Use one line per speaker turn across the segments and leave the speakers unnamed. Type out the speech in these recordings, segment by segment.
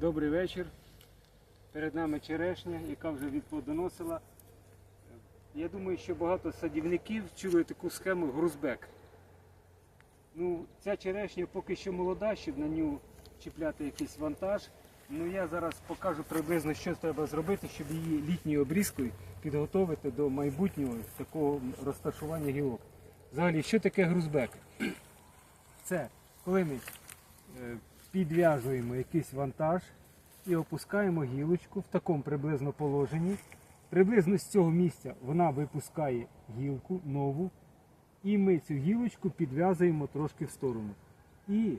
Добрий вечір. Перед нами черешня, яка вже відплодоносила. Я думаю, що багато садівників чули таку схему грузбек. Ну, ця черешня поки що молода, щоб на нього чіпляти якийсь вантаж. Ну я зараз покажу приблизно, що треба зробити, щоб її літньою обрізкою підготовити до майбутнього такого розташування гілок. Взагалі, що таке грузбек? Це коли ми підв'язуємо якийсь вантаж і опускаємо гілочку в такому приблизно положенні. Приблизно з цього місця вона випускає гілку нову, і ми цю гілочку підв'язуємо трошки в сторону. І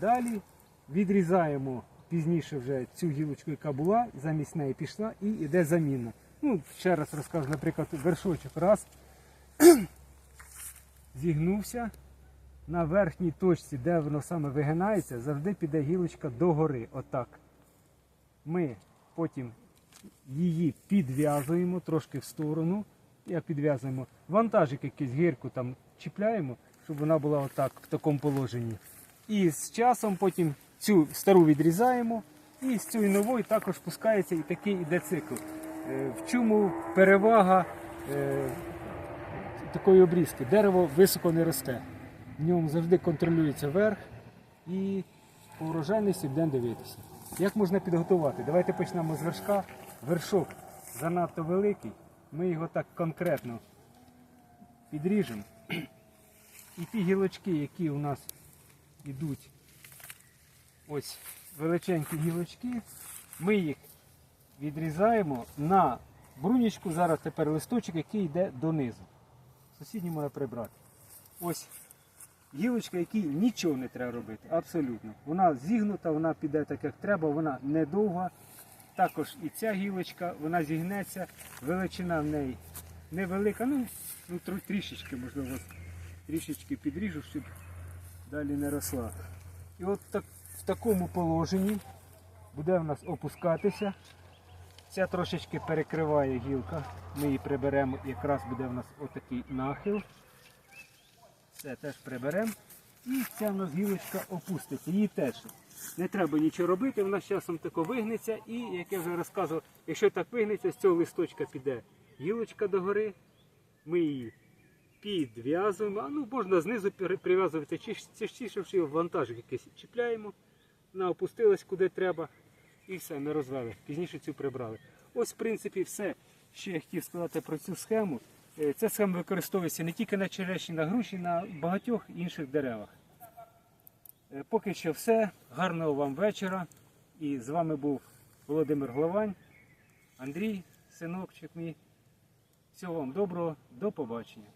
далі відрізаємо пізніше вже цю гілочку, яка була, замість неї пішла, і йде заміна. Ну, ще раз розкажу, наприклад, вершочок раз зігнувся, на верхній точці, де воно саме вигинається, завжди піде гілочка догори. Отак. Ми потім її підв'язуємо трошки в сторону. Як підв'язуємо вантажик якийсь гірку там чіпляємо, щоб вона була отак в такому положенні. І з часом потім цю стару відрізаємо, і з цієї нової також пускається і такий іде цикл. Е, В чому перевага е, такої обрізки? Дерево високо не росте. Ньому завжди контролюється верх і по урожайності будемо дивитися. Як можна підготувати? Давайте почнемо з вершка. Вершок занадто великий. Ми його так конкретно підріжемо. І ті гілочки, які у нас йдуть, ось величенькі гілочки, ми їх відрізаємо на брунічку. Зараз тепер листочок, який йде донизу. Сусідній можна прибрати. Ось гілочка, якій нічого не треба робити. Абсолютно. Вона зігнута, вона піде так, як треба, вона недовга. Також і ця гілочка, вона зігнеться, величина в неї невелика, ну, ну трішечки, можливо, трішечки підріжу, щоб далі не росла. І от так, в такому положенні буде в нас опускатися. Ця трошечки перекриває гілка. Ми її приберемо, якраз буде в нас отакий нахил. Це теж приберемо. І ця в гілочка опуститься. Її теж не треба нічого робити, вона з часом тако вигнеться. І, як я вже розказував, якщо так вигнеться, з цього листочка піде гілочка догори. Ми її підв'язуємо. А ну можна знизу прив'язувати, чи частіше вантажик якийсь чіпляємо. Вона опустилась куди треба. І все, ми розвели. Пізніше цю прибрали. Ось, в принципі, все, що я хотів сказати про цю схему. Е, Ця схема використовується не тільки на черешні, на груші, на багатьох інших деревах. Е, Поки що все. Гарного вам вечора. І з вами був Володимир Главань, Андрій, синочок мій. Всього вам доброго, до побачення.